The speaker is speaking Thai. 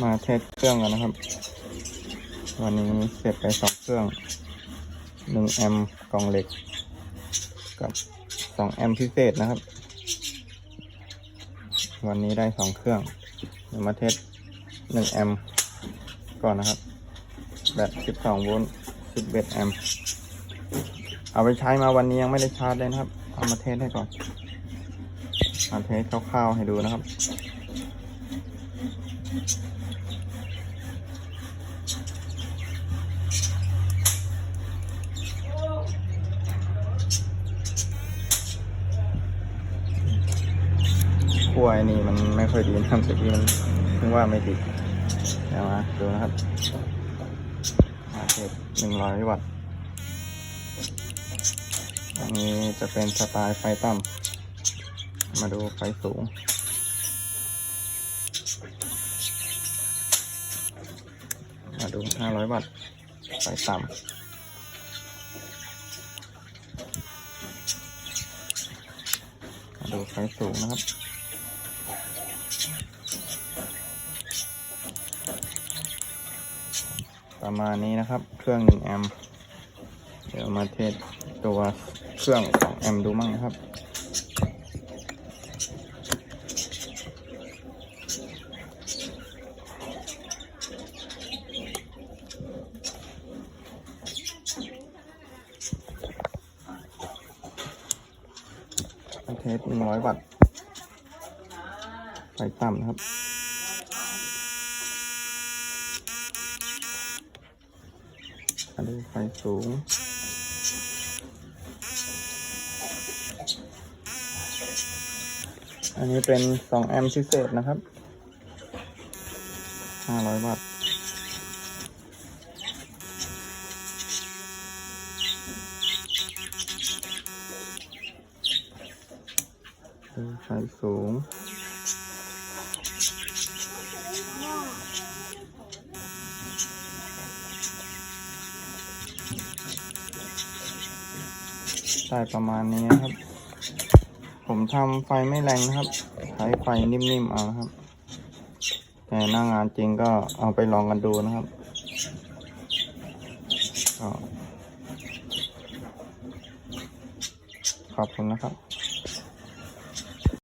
มาเทสเครื่องกันนะครับ วันนี้เสร็จไปสองเครื่องหนึ่งแอมป์กล่องเหล็ก กับสองแอมป์พิเศษนะครับ วันนี้ได้สองเครื่องเดี๋ยวมาเทสหนึ่งแอมป์ก่อนนะครับ แบตสิบสองโวลต์สิบเอ็ดแอมป์เอาไปใช้มาวันนี้ยังไม่ได้ชาร์จเลยนะครับ เอามาเทสให้ก่อนมาเทสคร่าวๆให้ดูนะครับ ขั้วไอ้นี่มันไม่ค่อยดีนะครับตะกี้มันเพิ่งว่าไม่ติดเดี๋ยวมาดูนะครับมาเทสหนึ่งร้อยวัตต์อันนี้จะเป็นสไตล์ไฟต่ำมาดูไฟสูง มาดู500วัตต์ไฟต่ำมดูไฟสูงนะครับประมาณนี้นะครับ เครื่อง1แอมเดี๋ยวมาเทสตัวเครื่องของแอมดูมั่งนะครับ เทส100วัตต์ไฟต่ำนะครับมาดูไฟสูง อันนี้เป็น 2 แอมป์พิเศษนะครับ 500 วัตต์ ดูไฟสูง ได้ประมาณนี้นครับ ผมทำไฟไม่แรงนะครับ ใช้ไฟนิ่มๆ เอาครับ แต่หน้างานจริงก็เอาไปลองกันดูนะครับขอบคุณนะครับ